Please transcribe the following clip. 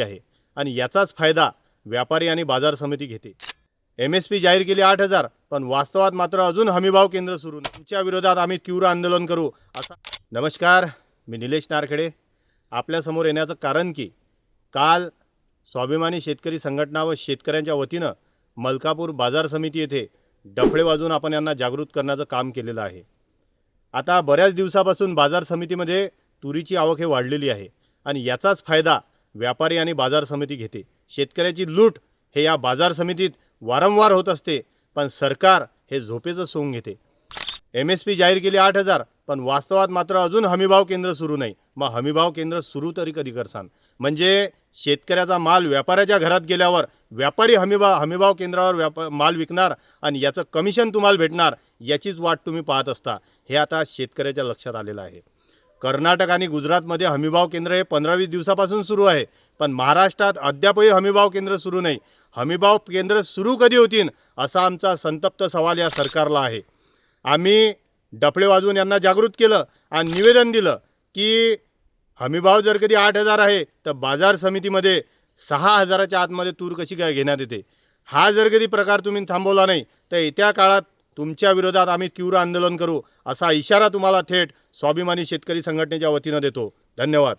आहे. आणि याचाच फायदा व्यापारी आणि बाजार समिती घेते. एम एस पी जाहीर केली आठ हजार पण वास्तवात मात्र अजून हमीभाव केंद्र सुरू तुमच्या विरोधात आम्ही तीव्र आंदोलन करू असा नमस्कार मी निलेश नारखेडे. आपल्यासमोर येण्याचं कारण की काल स्वाभिमानी शेतकरी संघटना व शेतकऱ्यांच्या वतीनं मलकापूर बाजार समिती येथे डफळे वाजून आपण यांना जागृत करण्याचं काम केलेलं आहे. आता बऱ्याच दिवसापासून बाजार समितीमध्ये तुरीची आवक हे वाढलेली आहे. आणि याचाच फायदा व्यापारी आणि बाजार समिती घेते. शेतकऱ्याची लूट हे या बाजार समितीत वारंवार होत असते पण सरकार हे झोपेचं सोंग घेते. एम एस पी जाहीर केली आठ हजार पण वास्तवात मात्र अजून हमीभाव केंद्र सुरू नाही. मग हमीभाव केंद्र सुरू तरी कधी करसान? म्हणजे शेतकऱ्याचा माल व्यापाऱ्याच्या घरात गेल्यावर व्यापारी हमीभाव हमीभाव केंद्रावर व्याप माल विकणार आणि याचं कमिशन तुम्हाला भेटणार याचीच वाट तुम्ही पाहत असता. हे आता शेतकऱ्याच्या लक्षात आलेलं आहे. कर्नाटक आणि गुजरातमध्ये हमीभाव केंद्र हे पंधरा वीस दिवसापासून सुरू आहे. पण महाराष्ट्रात अद्यापही हमीभाव केंद्र सुरू नाही. हमीभाव केंद्र सुरू कधी होतील असा आमचा संतप्त सवाल या सरकारला आहे. आम्ही डफळे वाजवून यांना जागृत केलं आणि निवेदन दिलं की हमीभाव जर कधी आठ हजार आहे तर बाजार समितीमध्ये सहा हजाराच्या आतमध्ये तूर कशी काय घेण्यात येते? हा जर कधी प्रकार तुम्ही थांबवला नाही तर येत्या काळात तुमच्या विरोधात आम्ही तीव्र आंदोलन करू असा इशारा तुम्हाला थेट स्वाभिमानी शेतकरी संघटनेच्या वतीनं देतो. धन्यवाद.